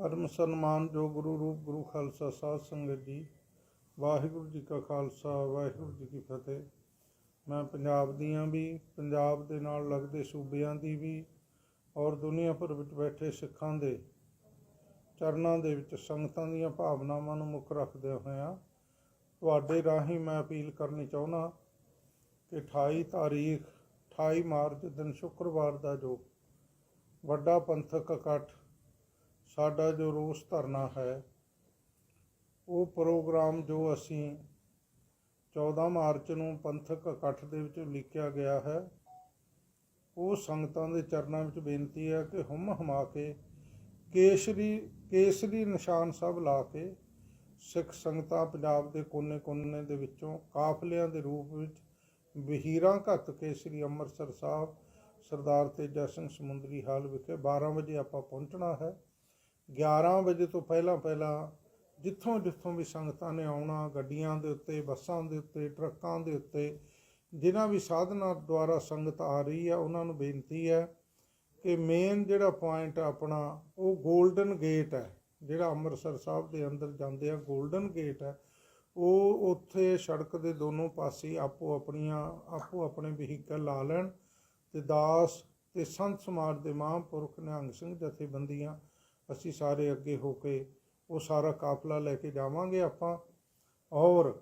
ਪਰਮ ਸਨਮਾਨ ਜੋ ਗੁਰੂ ਰੂਪ ਗੁਰੂ ਖਾਲਸਾ ਸਾਧ ਸੰਗਤ ਜੀ, ਵਾਹਿਗੁਰੂ ਜੀ ਕਾ ਖਾਲਸਾ, ਵਾਹਿਗੁਰੂ ਜੀ ਕੀ ਫਤਿਹ। ਮੈਂ ਪੰਜਾਬ ਦੀਆਂ ਵੀ, ਪੰਜਾਬ ਦੇ ਨਾਲ ਲੱਗਦੇ ਸੂਬਿਆਂ ਦੀ ਵੀ ਔਰ ਦੁਨੀਆ ਭਰ ਵਿੱਚ ਬੈਠੇ ਸਿੱਖਾਂ ਦੇ ਚਰਨਾਂ ਦੇ ਵਿੱਚ ਸੰਗਤਾਂ ਦੀਆਂ ਭਾਵਨਾਵਾਂ ਨੂੰ ਮੁੱਖ ਰੱਖਦੇ ਹੋਇਆਂ ਤੁਹਾਡੇ ਰਾਹੀਂ ਮੈਂ ਅਪੀਲ ਕਰਨੀ ਚਾਹੁੰਦਾ ਕਿ 28 ਤਾਰੀਖ 28 ਮਾਰਚ, ਦਿਨ ਸ਼ੁੱਕਰਵਾਰ ਦਾ ਜੋ ਵੱਡਾ ਪੰਥਕ ਇਕੱਠ ਸਾਡਾ ਜੋ ਰੋਸ ਧਰਨਾ ਹੈ, ਉਹ ਪ੍ਰੋਗਰਾਮ ਜੋ ਅਸੀਂ 14 ਮਾਰਚ ਨੂੰ ਪੰਥਕ ਇਕੱਠ ਦੇ ਵਿੱਚ ਲਿਖਿਆ ਗਿਆ ਹੈ, ਉਹ ਸੰਗਤਾਂ ਦੇ ਚਰਨਾਂ ਵਿੱਚ ਬੇਨਤੀ ਹੈ ਕਿ ਹੁਮ ਹਮਾ ਕੇ ਕੇਸਰੀ ਕੇਸਰੀ ਨਿਸ਼ਾਨ ਸਭ ਲਾ ਕੇ ਸਿੱਖ ਸੰਗਤਾਂ ਪੰਜਾਬ ਦੇ ਕੋਨੇ-ਕੋਨੇ ਦੇ ਵਿੱਚੋਂ ਕਾਫਲਿਆਂ ਦੇ ਰੂਪ ਵਿੱਚ ਵਹੀਰਾਂ ਘੱਤ ਕੇ ਸ੍ਰੀ ਅੰਮ੍ਰਿਤਸਰ ਸਾਹਿਬ ਸਰਦਾਰ ਤੇਜਾ ਸਿੰਘ ਸਮੁੰਦਰੀ ਹਾਲ ਵਿਖੇ 12 ਵਜੇ ਆਪਾਂ ਪਹੁੰਚਣਾ ਹੈ। 11 ਵਜੇ ਤੋਂ ਪਹਿਲਾਂ ਪਹਿਲਾਂ ਜਿੱਥੋਂ ਜਿੱਥੋਂ ਵੀ ਸੰਗਤਾਂ ਨੇ ਆਉਣਾ, ਗੱਡੀਆਂ ਦੇ ਉੱਤੇ, ਬੱਸਾਂ ਦੇ ਉੱਤੇ, ਟਰੱਕਾਂ ਦੇ ਉੱਤੇ, ਜਿਨ੍ਹਾਂ ਵੀ ਸਾਧਨਾਂ ਦੁਆਰਾ ਸੰਗਤ ਆ ਰਹੀ ਹੈ ਉਹਨਾਂ ਨੂੰ ਬੇਨਤੀ ਹੈ ਕਿ ਮੇਨ ਜਿਹੜਾ ਪੁਆਇੰਟ ਆਪਣਾ, ਉਹ 골ਡਨ ਗੇਟ ਹੈ। ਜਿਹੜਾ ਅੰਮ੍ਰਿਤਸਰ ਸਾਹਿਬ ਦੇ ਅੰਦਰ ਜਾਂਦੇ ਆ 골ਡਨ ਗੇਟ ਹੈ। ਉਹ ਉੱਥੇ ਸੜਕ ਦੇ ਦੋਨੋਂ ਪਾਸੇ ਆਪੋ ਆਪਣੀਆਂ, ਆਪੋ ਆਪਣੇ ਵਹੀਕਲ ਲਾ ਲੈਣ ਤੇ ਦਾਸ ਤੇ ਸੰਤ ਸਮਾਜ ਦੇ ਮਹਾਂਪੁਰਖ ਨਿਹੰਗ ਸਿੰਘ ਜਥੇਬੰਦੀਆਂ ਅਸੀਂ ਸਾਰੇ ਅੱਗੇ ਹੋ ਕੇ ਉਹ ਸਾਰਾ ਕਾਫਲਾ ਲੈ ਕੇ ਜਾਵਾਂਗੇ ਆਪਾਂ। ਔਰ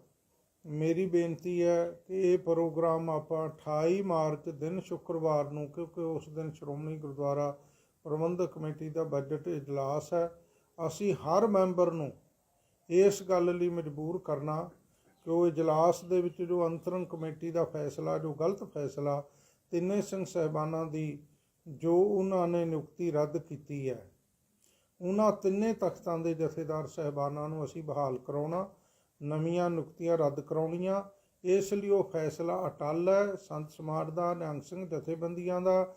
ਮੇਰੀ ਬੇਨਤੀ ਹੈ ਕਿ ਇਹ ਪ੍ਰੋਗਰਾਮ ਆਪਾਂ 28 ਮਾਰਚ ਦਿਨ ਸ਼ੁੱਕਰਵਾਰ ਨੂੰ, ਕਿਉਂਕਿ ਉਸ ਦਿਨ ਸ਼੍ਰੋਮਣੀ ਗੁਰਦੁਆਰਾ ਪ੍ਰਬੰਧਕ ਕਮੇਟੀ ਦਾ ਬਜਟ ਇਜਲਾਸ ਹੈ, ਅਸੀਂ ਹਰ ਮੈਂਬਰ ਨੂੰ ਇਸ ਗੱਲ ਲਈ ਮਜਬੂਰ ਕਰਨਾ ਕਿ ਉਹ ਇਜਲਾਸ ਦੇ ਵਿੱਚ ਜੋ ਅੰਤਰੰਗ ਕਮੇਟੀ ਦਾ ਫੈਸਲਾ, ਜੋ ਗਲਤ ਫੈਸਲਾ ਤਿੰਨੇ ਸਿੰਘ ਸਹਿਬਾਨਾਂ ਦੀ ਜੋ ਉਹਨਾਂ ਨੇ ਨਿਯੁਕਤੀ ਰੱਦ ਕੀਤੀ ਹੈ ਉਹਨਾਂ ਤਿੰਨੇ ਤਖਤਾਂ ਦੇ ਜਥੇਦਾਰ ਸਹਿਬਾਨਾਂ ਨੂੰ ਅਸੀਂ ਬਹਾਲ ਕਰਾਉਣਾ, ਨਵੀਆਂ ਨੁਕਤੀਆਂ ਰੱਦ ਕਰਾਉਣੀਆਂ। ਇਸ ਲਈ ਉਹ ਫੈਸਲਾ ਅਟਲ ਹੈ। ਸੰਤ ਸਮਾਜ ਦਾ, ਨਿਹੰਗ ਸਿੰਘ ਜਥੇਬੰਦੀਆਂ ਦਾ,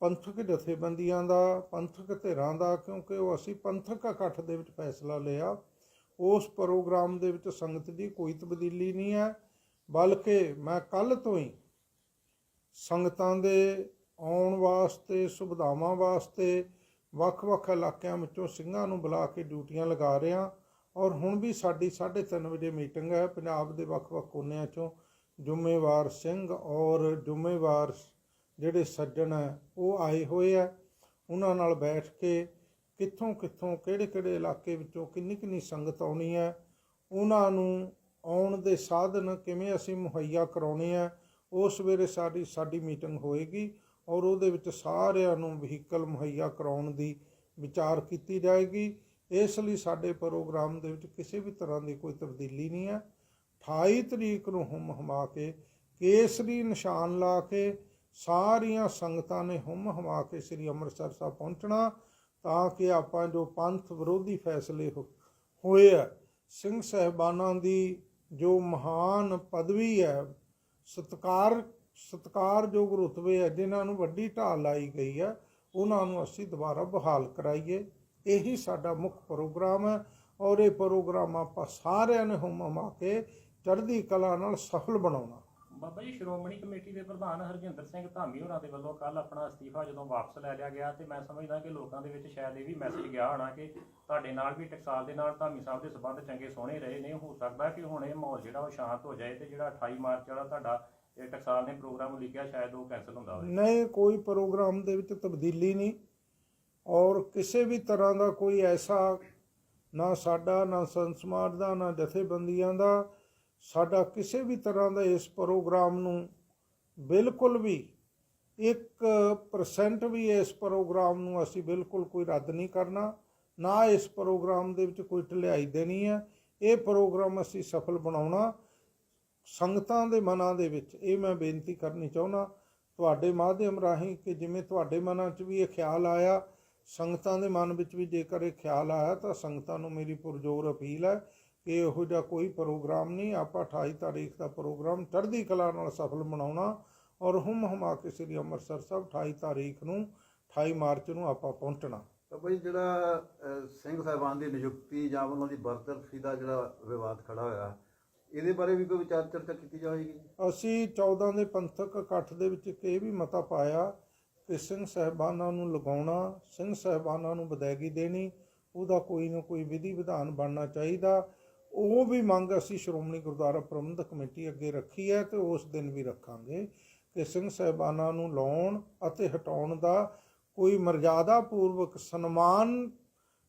ਪੰਥਕ ਜਥੇਬੰਦੀਆਂ ਦਾ, ਪੰਥਕ ਧਿਰਾਂ ਦਾ, ਕਿਉਂਕਿ ਉਹ ਅਸੀਂ ਪੰਥਕ ਇਕੱਠ ਦੇ ਵਿੱਚ ਫੈਸਲਾ ਲਿਆ। ਉਸ ਪ੍ਰੋਗਰਾਮ ਦੇ ਵਿੱਚ ਸੰਗਤ ਦੀ ਕੋਈ ਤਬਦੀਲੀ ਨਹੀਂ ਹੈ। ਬਲਕਿ ਮੈਂ ਕੱਲ ਤੋਂ ਹੀ ਸੰਗਤਾਂ ਦੇ ਆਉਣ ਵਾਸਤੇ, ਸੁਵਿਧਾਵਾਂ ਵਾਸਤੇ ਵੱਖ-ਵੱਖ ਇਲਾਕਿਆਂ ਵਿੱਚੋਂ ਸਿੰਘਾਂ ਨੂੰ ਬੁਲਾ ਕੇ ਡਿਊਟੀਆਂ ਲਗਾ ਰਿਹਾ ਔਰ ਹੁਣ ਵੀ ਸਾਡੀ 3:30 ਵਜੇ ਮੀਟਿੰਗ ਹੈ। ਪੰਜਾਬ ਦੇ ਵੱਖ-ਵੱਖ ਕੋਨਿਆਂ ਚੋਂ ਜ਼ਿੰਮੇਵਾਰ ਸਿੰਘ ਔਰ ਜ਼ਿੰਮੇਵਾਰ ਜਿਹੜੇ ਸੱਜਣ ਹੈ, ਉਹ ਆਏ ਹੋਏ ਆ ਉਹਨਾਂ ਨਾਲ ਬੈਠ ਕੇ ਕਿੱਥੋਂ ਕਿੱਥੋਂ, ਕਿਹੜੇ ਕਿਹੜੇ ਇਲਾਕੇ ਵਿੱਚੋਂ ਕਿੰਨੀ ਕਿੰਨੀ ਸੰਗਤ ਆਉਣੀ ਹੈ, ਉਹਨਾਂ ਨੂੰ ਆਉਣ ਦੇ ਸਾਧਨ ਕਿਵੇਂ ਅਸੀਂ ਮੁਹੱਈਆ ਕਰਾਉਣੇ ਆ ਉਸ ਵੇਲੇ ਸਾਡੀ ਸਾਡੀ ਮੀਟਿੰਗ ਹੋਏਗੀ। ਔਰ ਉਹਦੇ ਵਿੱਚ ਸਾਰਿਆਂ ਨੂੰ ਵਹੀਕਲ ਮੁਹੱਈਆ ਕਰਾਉਣ ਦੀ ਵਿਚਾਰ ਕੀਤੀ ਜਾਏਗੀ। ਇਸ ਲਈ ਸਾਡੇ ਪ੍ਰੋਗਰਾਮ ਦੇ ਵਿੱਚ ਕਿਸੇ ਵੀ ਤਰ੍ਹਾਂ ਦੀ ਕੋਈ ਤਬਦੀਲੀ ਨਹੀਂ ਹੈ। 28 ਤਰੀਕ ਨੂੰ ਹੁਮ ਹਮਾ ਕੇ ਕੇਸਰੀ ਨਿਸ਼ਾਨ ਲਾ ਕੇ ਸਾਰੀਆਂ ਸੰਗਤਾਂ ਨੇ ਹੁਮ ਹਮਾ ਕੇ ਸ੍ਰੀ ਅੰਮ੍ਰਿਤਸਰ ਸਾਹਿਬ ਪਹੁੰਚਣਾ ਤਾਂ ਕਿ ਆਪਾਂ ਜੋ ਪੰਥ ਵਿਰੋਧੀ ਫੈਸਲੇ ਹੋ- ਹੋਏ ਆ, ਸਿੰਘ ਸਹਿਬਾਨਾਂ ਦੀ ਜੋ ਮਹਾਨ ਪਦਵੀ ਹੈ, ਸਤਕਾਰ ਸਤਿਕਾਰਯੋਗ ਰੁਤਬੇ ਹੈ, ਜਿਨ੍ਹਾਂ ਨੂੰ ਵੱਡੀ ਢਾਲ ਲਾਈ ਗਈ ਹੈ, ਉਹਨਾਂ ਨੂੰ ਅਸੀਂ ਦੁਬਾਰਾ ਬਹਾਲ ਕਰਾਈਏ। ਇਹੀ ਸਾਡਾ ਮੁੱਖ ਪ੍ਰੋਗਰਾਮ ਹੈ ਔਰ ਇਹ ਪ੍ਰੋਗਰਾਮ ਆਪਾਂ ਸਾਰਿਆਂ ਨੇ ਹੁਮ ਹਮਾ ਕੇ ਚੜ੍ਹਦੀ ਕਲਾ ਨਾਲ ਸਫਲ ਬਣਾਉਣਾ। ਬਾਬਾ ਜੀ, ਸ਼੍ਰੋਮਣੀ ਕਮੇਟੀ ਦੇ ਪ੍ਰਧਾਨ ਹਰਜਿੰਦਰ ਸਿੰਘ ਧਾਮੀ ਹੋਰਾਂ ਦੇ ਵੱਲੋਂ ਕੱਲ ਆਪਣਾ ਅਸਤੀਫਾ ਜਦੋਂ ਵਾਪਸ ਲੈ ਲਿਆ ਗਿਆ ਤੇ ਮੈਂ ਸਮਝਦਾ ਕਿ ਲੋਕਾਂ ਦੇ ਵਿੱਚ ਸ਼ਾਇਦ ਇਹ ਵੀ ਮੈਸੇਜ ਗਿਆ ਹੋਣਾ ਕਿ ਤੁਹਾਡੇ ਨਾਲ ਵੀ ਟਕਸਾਲ ਦੇ ਨਾਲ ਧਾਮੀ ਸਾਹਿਬ ਦੇ ਸਬੰਧ ਚੰਗੇ ਸੋਹਣੇ ਰਹੇ ਨੇ। ਹੋ ਸਕਦਾ ਕਿ ਹੁਣ ਇਹ ਮਾਹੌਲ ਜਿਹੜਾ ਉਹ ਸ਼ਾਂਤ ਹੋ ਜਾਏ ਤੇ ਜਿਹੜਾ 28 ਮਾਰਚ ਵਾਲਾ ਤੁਹਾਡਾ ਇਹ ਟਕਸਾਲ ਨੇ ਪ੍ਰੋਗਰਾਮ ਲਿਖਿਆ, ਸ਼ਾਇਦ ਉਹ ਕੈਨਸਲ ਹੁੰਦਾ ਹੋਵੇ। ਨਹੀਂ, ਕੋਈ ਪ੍ਰੋਗਰਾਮ ਦੇ ਵਿੱਚ ਤਬਦੀਲੀ ਨਹੀਂ। ਔਰ ਕਿਸੇ ਵੀ ਤਰ੍ਹਾਂ ਦਾ ਕੋਈ ਐਸਾ ਨਾ ਸਾਡਾ, ਨਾ ਸੰਤ ਸਮਾਜ ਦਾ, ਨਾ ਜਥੇਬੰਦੀਆਂ ਦਾ, ਸਾਡਾ ਕਿਸੇ ਵੀ ਤਰ੍ਹਾਂ ਦਾ ਇਸ ਪ੍ਰੋਗਰਾਮ ਨੂੰ ਬਿਲਕੁਲ ਵੀ 1% ਵੀ ਇਸ ਪ੍ਰੋਗਰਾਮ ਨੂੰ ਅਸੀਂ ਬਿਲਕੁਲ ਕੋਈ ਰੱਦ ਨਹੀਂ ਕਰਨਾ। ਨਾ ਇਸ ਪ੍ਰੋਗਰਾਮ ਦੇ ਵਿੱਚ ਕੋਈ ਢਿਲਾਈ ਦੇਣੀ ਹੈ। ਇਹ ਪ੍ਰੋਗਰਾਮ ਅਸੀਂ ਸਫਲ ਬਣਾਉਣਾ। ਸੰਗਤਾਂ ਦੇ ਮਨਾਂ ਦੇ ਵਿੱਚ ਇਹ ਮੈਂ ਬੇਨਤੀ ਕਰਨੀ ਚਾਹੁੰਦਾ, ਤੁਹਾਡੇ ਮਾਧਿਅਮ ਰਾਹੀਂ ਕਿ ਜਿਵੇਂ ਤੁਹਾਡੇ ਮਨਾਂ 'ਚ ਵੀ ਇਹ ਖਿਆਲ ਆਇਆ, ਸੰਗਤਾਂ ਦੇ ਮਨ ਵਿੱਚ ਵੀ ਜੇਕਰ ਇਹ ਖਿਆਲ ਆਇਆ ਤਾਂ ਸੰਗਤਾਂ ਨੂੰ ਮੇਰੀ ਪੁਰਜੋਰ ਅਪੀਲ ਹੈ ਕਿ ਇਹੋ ਜਿਹਾ ਕੋਈ ਪ੍ਰੋਗਰਾਮ ਨਹੀਂ, ਆਪਾਂ 28 ਤਾਰੀਖ ਦਾ ਪ੍ਰੋਗਰਾਮ ਚੜ੍ਹਦੀ ਕਲਾ ਨਾਲ ਸਫਲ ਬਣਾਉਣਾ ਔਰ ਹੁਮ ਹਮਾ ਕੇ ਸ੍ਰੀ ਅੰਮ੍ਰਿਤਸਰ ਸਾਹਿਬ 28 ਤਾਰੀਖ ਨੂੰ 28 ਮਾਰਚ ਨੂੰ ਆਪਾਂ ਪਹੁੰਚਣਾ। ਤਾਂ ਬਈ ਜਿਹੜਾ ਸਿੰਘ ਸਾਹਿਬਾਨ ਦੀ ਨਿਯੁਕਤੀ ਜਾਂ ਉਹਨਾਂ ਦੀ ਬਰਤਰਫੀ ਦਾ ਜਿਹੜਾ ਵਿਵਾਦ ਖੜਾ ਹੋਇਆ ਇਹਦੇ ਬਾਰੇ ਵੀ ਕੋਈ ਵਿਚਾਰ ਚਰਚਾ ਕੀਤੀ ਜਾਵੇਗੀ? ਅਸੀਂ 14 ਦੇ ਪੰਥਕ ਇਕੱਠ ਦੇ ਵਿੱਚ ਇੱਕ ਇਹ ਵੀ ਮਤਾ ਪਾਇਆ ਕਿ ਸਿੰਘ ਸਹਿਬਾਨਾਂ ਨੂੰ ਲਗਾਉਣਾ, ਸਿੰਘ ਸਹਿਬਾਨਾਂ ਨੂੰ ਵਿਦਾਇਗੀ ਦੇਣੀ, ਉਹਦਾ ਕੋਈ ਨਾ ਕੋਈ ਵਿਧੀ ਵਿਧਾਨ ਬਣਨਾ ਚਾਹੀਦਾ। ਉਹ ਵੀ ਮੰਗ ਅਸੀਂ ਸ਼੍ਰੋਮਣੀ ਗੁਰਦੁਆਰਾ ਪ੍ਰਬੰਧਕ ਕਮੇਟੀ ਅੱਗੇ ਰੱਖੀ ਹੈ ਤੇ ਉਸ ਦਿਨ ਵੀ ਰੱਖਾਂਗੇ ਕਿ ਸਿੰਘ ਸਾਹਿਬਾਨਾਂ ਨੂੰ ਲਾਉਣ ਅਤੇ ਹਟਾਉਣ ਦਾ ਕੋਈ ਮਰਜ਼ਾਦਾ ਪੂਰਵਕ ਸਨਮਾਨ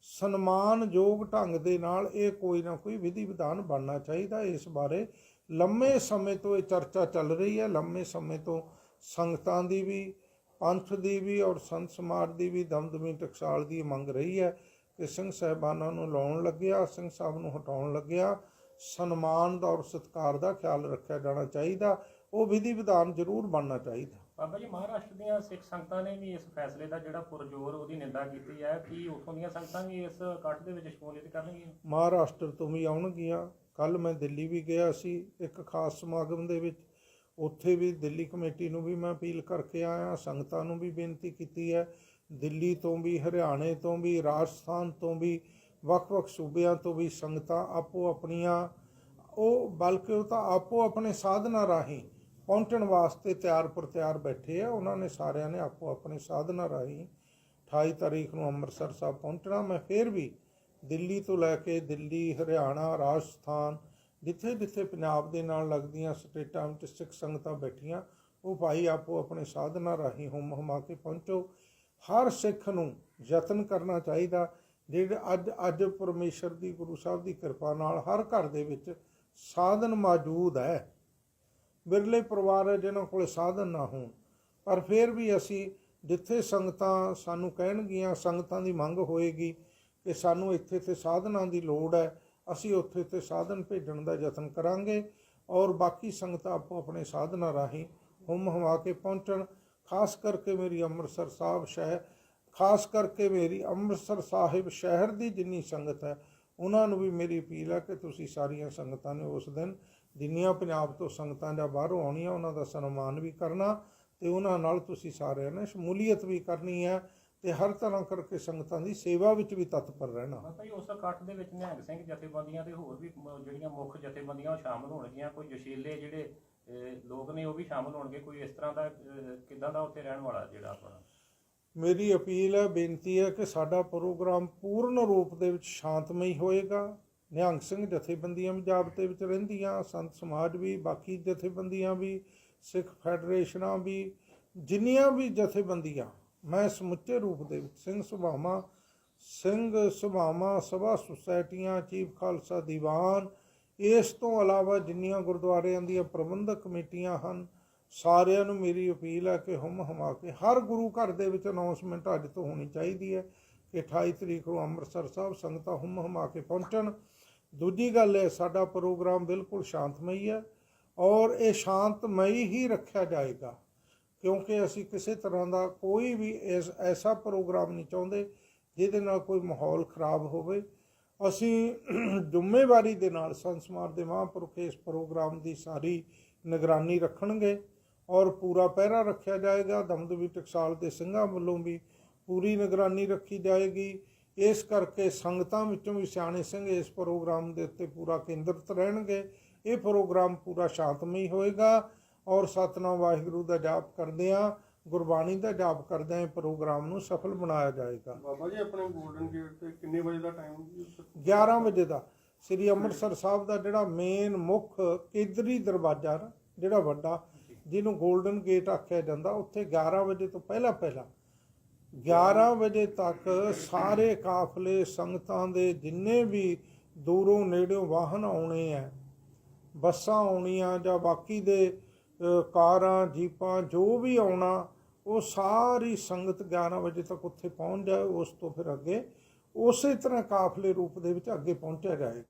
ਸਨਮਾਨਯੋਗ ਢੰਗ ਦੇ ਨਾਲ ਇਹ ਕੋਈ ਨਾ ਕੋਈ ਵਿਧੀ ਵਿਧਾਨ ਬਣਨਾ ਚਾਹੀਦਾ। ਇਸ ਬਾਰੇ ਲੰਮੇ ਸਮੇਂ ਤੋਂ ਇਹ ਚਰਚਾ ਚੱਲ ਰਹੀ ਹੈ। ਲੰਮੇ ਸਮੇਂ ਤੋਂ ਸੰਗਤਾਂ ਦੀ ਵੀ, ਪੰਥ ਦੀ ਵੀ ਔਰ ਸੰਤ ਸਮਾਜ ਦੀ ਵੀ ਦਮਦਮੀ ਟਕਸਾਲ ਦੀ ਮੰਗ ਰਹੀ ਹੈ ਕਿ ਸਿੰਘ ਸਾਹਿਬਾਨਾਂ ਨੂੰ ਲਾਉਣ ਲੱਗਿਆ, ਸਿੰਘ ਸਾਹਿਬ ਨੂੰ ਹਟਾਉਣ ਲੱਗਿਆ। ਸਨਮਾਨ ਦਾ ਔਰ ਸਤਿਕਾਰ ਦਾ ਖਿਆਲ ਰੱਖਿਆ ਜਾਣਾ ਚਾਹੀਦਾ। ਉਹ ਵਿਧੀ ਵਿਧਾਨ ਜ਼ਰੂਰ ਬਣਨਾ ਚਾਹੀਦਾ। ਬਾਬਾ ਜੀ, ਮਹਾਰਾਸ਼ਟਰ ਦੀਆਂ ਸਿੱਖ ਸੰਗਤਾਂ ਨੇ ਵੀ ਇਸ ਫੈਸਲੇ ਦਾ ਜਿਹੜਾ ਪੁਰਜ਼ੋਰ ਉਹਦੀ ਨਿੰਦਾ ਕੀਤੀ ਹੈ ਕਿ ਉੱਥੋਂ ਦੀਆਂ ਸੰਗਤਾਂ ਵੀ ਇਸ ਇਕੱਠ ਦੇ ਵਿੱਚ ਸ਼ਮੂਲੀਅਤ ਕਰਨਗੀਆਂ? ਮਹਾਰਾਸ਼ਟਰ ਤੋਂ ਵੀ ਆਉਣਗੀਆਂ। ਕੱਲ ਮੈਂ ਦਿੱਲੀ ਵੀ ਗਿਆ ਸੀ, ਇੱਕ ਖਾਸ ਸਮਾਗਮ ਦੇ ਵਿੱਚ। ਉੱਥੇ ਵੀ ਦਿੱਲੀ ਕਮੇਟੀ ਨੂੰ ਵੀ ਮੈਂ ਅਪੀਲ ਕਰਕੇ ਆਇਆ, ਸੰਗਤਾਂ ਨੂੰ ਵੀ ਬੇਨਤੀ ਕੀਤੀ ਹੈ। ਦਿੱਲੀ ਤੋਂ ਵੀ, ਹਰਿਆਣੇ ਤੋਂ ਵੀ, ਰਾਜਸਥਾਨ ਤੋਂ ਵੀ, ਵੱਖ-ਵੱਖ ਸੂਬਿਆਂ ਤੋਂ ਵੀ ਸੰਗਤਾਂ ਆਪੋ ਆਪਣੀਆਂ ਉਹ ਬਲਕਿ ਉਹ ਤਾਂ ਆਪੋ ਆਪਣੇ ਸਾਧਨਾ ਰਾਹੀਂ ਪਹੁੰਚਣ ਵਾਸਤੇ ਤਿਆਰ ਪਰ ਤਿਆਰ ਬੈਠੇ ਆ। ਉਹਨਾਂ ਨੇ ਸਾਰਿਆਂ ਨੇ ਆਪੋ ਆਪਣੇ ਸਾਧਨਾ ਰਾਹੀਂ 28 ਤਾਰੀਖ ਨੂੰ ਅੰਮ੍ਰਿਤਸਰ ਸਾਹਿਬ ਪਹੁੰਚਣਾ। ਮੈਂ ਫੇਰ ਵੀ ਦਿੱਲੀ ਤੋਂ ਲੈ ਕੇ ਦਿੱਲੀ, ਹਰਿਆਣਾ, ਰਾਜਸਥਾਨ ਜਿੱਥੇ ਜਿੱਥੇ ਪੰਜਾਬ ਦੇ ਨਾਲ ਲੱਗਦੀਆਂ ਸਟੇਟਾਂ ਵਿੱਚ ਸਿੱਖ ਸੰਗਤਾਂ ਬੈਠੀਆਂ, ਉਹ ਭਾਈ ਆਪੋ ਆਪਣੇ ਸਾਧਨਾ ਰਾਹੀਂ ਹੁਮ ਹੁਮਾ ਕੇ ਪਹੁੰਚੋ। ਹਰ ਸਿੱਖ ਨੂੰ ਯਤਨ ਕਰਨਾ ਚਾਹੀਦਾ, ਜਿਹੜੇ ਅੱਜ ਅੱਜ ਪਰਮੇਸ਼ਰ ਦੀ ਗੁਰੂ ਸਾਹਿਬ ਦੀ ਕਿਰਪਾ ਨਾਲ ਹਰ ਘਰ ਦੇ ਵਿੱਚ ਸਾਧਨ ਮੌਜੂਦ ਹੈ। ਬਿਰਲੇ ਪਰਿਵਾਰ ਹੈ ਜਿਨ੍ਹਾਂ ਕੋਲ ਸਾਧਨ ਨਾ ਹੋਣ, ਪਰ ਫਿਰ ਵੀ ਅਸੀਂ ਜਿੱਥੇ ਸੰਗਤਾਂ ਸਾਨੂੰ ਕਹਿਣਗੀਆਂ, ਸੰਗਤਾਂ ਦੀ ਮੰਗ ਹੋਏਗੀ ਕਿ ਸਾਨੂੰ ਇੱਥੇ ਤੇ ਸਾਧਨਾਂ ਦੀ ਲੋੜ ਹੈ, ਅਸੀਂ ਉੱਥੇ ਤੇ ਸਾਧਨ ਭੇਜਣ ਦਾ ਯਤਨ ਕਰਾਂਗੇ ਔਰ ਬਾਕੀ ਸੰਗਤਾਂ ਆਪੋ ਆਪਣੇ ਸਾਧਨਾਂ ਰਾਹੀਂ ਹੁਮ ਹਵਾ ਕੇ ਪਹੁੰਚਣ। ਖਾਸ ਕਰਕੇ ਮੇਰੀ ਅੰਮ੍ਰਿਤਸਰ ਸਾਹਿਬ ਸ਼ਹਿਰ, ਖਾਸ ਕਰਕੇ ਮੇਰੀ ਅੰਮ੍ਰਿਤਸਰ ਸਾਹਿਬ ਸ਼ਹਿਰ ਦੀ ਜਿੰਨੀ ਸੰਗਤ ਹੈ, ਉਹਨਾਂ ਨੂੰ ਵੀ ਮੇਰੀ ਅਪੀਲ ਹੈ ਕਿ ਤੁਸੀਂ ਸਾਰੀਆਂ ਸੰਗਤਾਂ ਨੇ ਉਸ ਦਿਨ ਜਿੰਨੀਆਂ ਪੰਜਾਬ ਤੋਂ ਸੰਗਤਾਂ ਜਾਂ ਬਾਹਰੋਂ ਆਉਣੀਆਂ ਉਹਨਾਂ ਦਾ ਸਨਮਾਨ ਵੀ ਕਰਨਾ ਤੇ ਉਹਨਾਂ ਨਾਲ ਤੁਸੀਂ ਸਾਰਿਆਂ ਨੇ ਸ਼ਮੂਲੀਅਤ ਵੀ ਕਰਨੀ ਹੈ ਤੇ ਹਰ ਤਰ੍ਹਾਂ ਕਰਕੇ ਸੰਗਤਾਂ ਦੀ ਸੇਵਾ ਵਿੱਚ ਵੀ ਤਤਪਰ ਰਹਿਣਾ। ਬਾਬਾ ਜੀ ਉਸ ਇਕੱਠ ਦੇ ਵਿੱਚ ਨਿਹੰਗ ਸਿੰਘ ਜਥੇਬੰਦੀਆਂ ਤੇ ਹੋਰ ਵੀ ਮ- ਜਿਹੜੀਆਂ ਮੁੱਖ ਜਥੇਬੰਦੀਆਂ ਉਹ ਸ਼ਾਮਲ ਹੋਣਗੀਆਂ ਕੋਈ ਜਸ਼ੀਲੇ ਜਿਹੜੇ ਅਹ, ਲੋਕ ਨੇ ਉਹ ਵੀ ਸ਼ਾਮਲ ਹੋਣਗੇ ਕੋਈ ਇਸ ਤਰ੍ਹਾਂ ਦਾ ਅਹ, ਕਿੱਦਾਂ ਦਾ ਉੱਥੇ ਰਹਿਣ ਵਾਲਾ ਜਿਹੜਾ ਆਪਣਾ? ਮੇਰੀ ਅਪੀਲ ਹੈ ਬੇਨਤੀ ਹੈ ਕਿ ਸਾਡਾ ਪ੍ਰੋਗਰਾਮ ਪੂਰਨ ਰੂਪ ਦੇ ਵਿੱਚ ਸ਼ਾਂਤਮਈ ਹੋਏਗਾ। ਨਿਹੰਗ ਸਿੰਘ ਜਥੇਬੰਦੀਆਂ ਵੀ ਜਾਬਤੇ ਵਿੱਚ ਰਹਿੰਦੀਆਂ, ਸੰਤ ਸਮਾਜ ਵੀ, ਬਾਕੀ ਜਥੇਬੰਦੀਆਂ ਵੀ, ਸਿੱਖ ਫੈਡਰੇਸ਼ਨਾਂ ਵੀ, ਜਿੰਨੀਆਂ ਵੀ ਜਥੇਬੰਦੀਆਂ, ਮੈਂ ਸਮੁੱਚੇ ਰੂਪ ਦੇ ਵਿੱਚ ਸਿੰਘ ਸੁਭਾਵਾਂ ਸਿੰਘ ਸੁਭਾਵਾਂ, ਸਭਾ ਸੁਸਾਇਟੀਆਂ, ਚੀਫ ਖਾਲਸਾ ਦੀਵਾਨ, ਇਸ ਤੋਂ ਇਲਾਵਾ ਜਿੰਨੀਆਂ ਗੁਰਦੁਆਰਿਆਂ ਦੀਆਂ ਪ੍ਰਬੰਧਕ ਕਮੇਟੀਆਂ ਹਨ, ਸਾਰਿਆਂ ਨੂੰ ਮੇਰੀ ਅਪੀਲ ਹੈ ਕਿ ਹਮ ਹਮਾ ਕੇ ਹਰ ਗੁਰੂ ਘਰ ਦੇ ਵਿੱਚ ਅਨਾਉਂਸਮੈਂਟ ਅੱਜ ਤੋਂ ਹੋਣੀ ਚਾਹੀਦੀ ਹੈ ਕਿ 28 ਤਰੀਕ ਨੂੰ ਅੰਮ੍ਰਿਤਸਰ ਸਾਹਿਬ ਸੰਗਤਾਂ ਹਮ ਹਮਾ ਕੇ ਪਹੁੰਚਣ ਦੂਜੀ ਗੱਲ ਹੈ ਸਾਡਾ ਪ੍ਰੋਗਰਾਮ ਬਿਲਕੁਲ ਸ਼ਾਂਤਮਈ ਹੈ ਔਰ ਇਹ ਸ਼ਾਂਤਮਈ ਹੀ ਰੱਖਿਆ ਜਾਏਗਾ, ਕਿਉਂਕਿ ਅਸੀਂ ਕਿਸੇ ਤਰ੍ਹਾਂ ਦਾ ਕੋਈ ਵੀ ਇਸ, ਐਸਾ ਪ੍ਰੋਗਰਾਮ ਨਹੀਂ ਚਾਹੁੰਦੇ ਜਿਹਦੇ ਨਾਲ ਕੋਈ ਮਾਹੌਲ ਖਰਾਬ ਹੋਵੇ। ਅਸੀਂ ਜ਼ਿੰਮੇਵਾਰੀ ਦੇ ਨਾਲ ਸੰਤ ਸਮਾਜ ਦੇ ਮਹਾਂਪੁਰਖ ਇਸ ਪ੍ਰੋਗਰਾਮ ਦੀ ਸਾਰੀ ਨਿਗਰਾਨੀ ਰੱਖਣਗੇ ਔਰ ਪੂਰਾ ਪਹਿਰਾ ਰੱਖਿਆ ਜਾਏਗਾ। ਦਮਦਮੀ ਟਕਸਾਲ ਦੇ ਸਿੰਘਾਂ ਵੱਲੋਂ ਵੀ ਪੂਰੀ ਨਿਗਰਾਨੀ ਰੱਖੀ ਜਾਏਗੀ। ਇਸ ਕਰਕੇ ਸੰਗਤਾਂ ਵਿੱਚੋਂ ਵੀ ਸਿਆਣੇ ਸਿੰਘ ਇਸ ਪ੍ਰੋਗਰਾਮ ਦੇ ਉੱਤੇ ਪੂਰਾ ਕੇਂਦਰਿਤ ਰਹਿਣਗੇ। ਇਹ ਪ੍ਰੋਗਰਾਮ ਪੂਰਾ ਸ਼ਾਂਤਮਈ ਹੋਏਗਾ ਔਰ ਸਤਨਾਮ ਵਾਹਿਗੁਰੂ ਦਾ ਜਾਪ ਕਰਦਿਆਂ ਗੁਰਬਾਣੀ ਦਾ ਜਾਪ ਕਰਦਿਆਂ ਇਹ ਪ੍ਰੋਗਰਾਮ ਨੂੰ ਸਫਲ ਬਣਾਇਆ ਜਾਏਗਾ। ਬਾਬਾ ਜੀ ਆਪਣੇ 골ਡਨ ਗੇਟ ਤੇ ਕਿੰਨੇ ਵਜੇ ਦਾ ਟਾਈਮ 11 ਵਜੇ ਦਾ। ਸ੍ਰੀ ਅੰਮ੍ਰਿਤਸਰ ਸਾਹਿਬ ਦਾ ਜਿਹੜਾ ਮੇਨ ਮੁੱਖ ਕੇਂਦਰੀ ਦਰਵਾਜ਼ਾ ਜਿਹੜਾ ਵੱਡਾ ਜਿਹਨੂੰ 골ਡਨ ਗੇਟ ਆਖਿਆ ਜਾਂਦਾ ਉੱਥੇ 11 ਵਜੇ ਤੋਂ ਪਹਿਲਾਂ ਪਹਿਲਾਂ 11 ਵਜੇ ਤੱਕ ਸਾਰੇ ਕਾਫਲੇ ਸੰਗਤਾਂ ਦੇ ਜਿੰਨੇ ਵੀ ਦੂਰੋਂ ਨੇੜਿਓਂ ਵਾਹਨ ਆਉਣੇ ਆ ਬੱਸਾਂ ਆਉਣੀਆਂ ਜਾਂ ਬਾਕੀ ਦੇ ਕਾਰਾਂ, ਜੀਪਾਂ, ਜੋ ਵੀ ਆਉਣਾ, ਉਹ ਸਾਰੀ ਸੰਗਤ 11 ਵਜੇ ਤੱਕ ਉੱਥੇ ਪਹੁੰਚ ਜਾਏ, ਉਸ ਤੋਂ ਫਿਰ ਅੱਗੇ ਉਸੇ ਤਰ੍ਹਾਂ ਕਾਫਲੇ ਰੂਪ ਦੇ ਵਿੱਚ ਅੱਗੇ ਪਹੁੰਚਿਆ ਜਾਏ।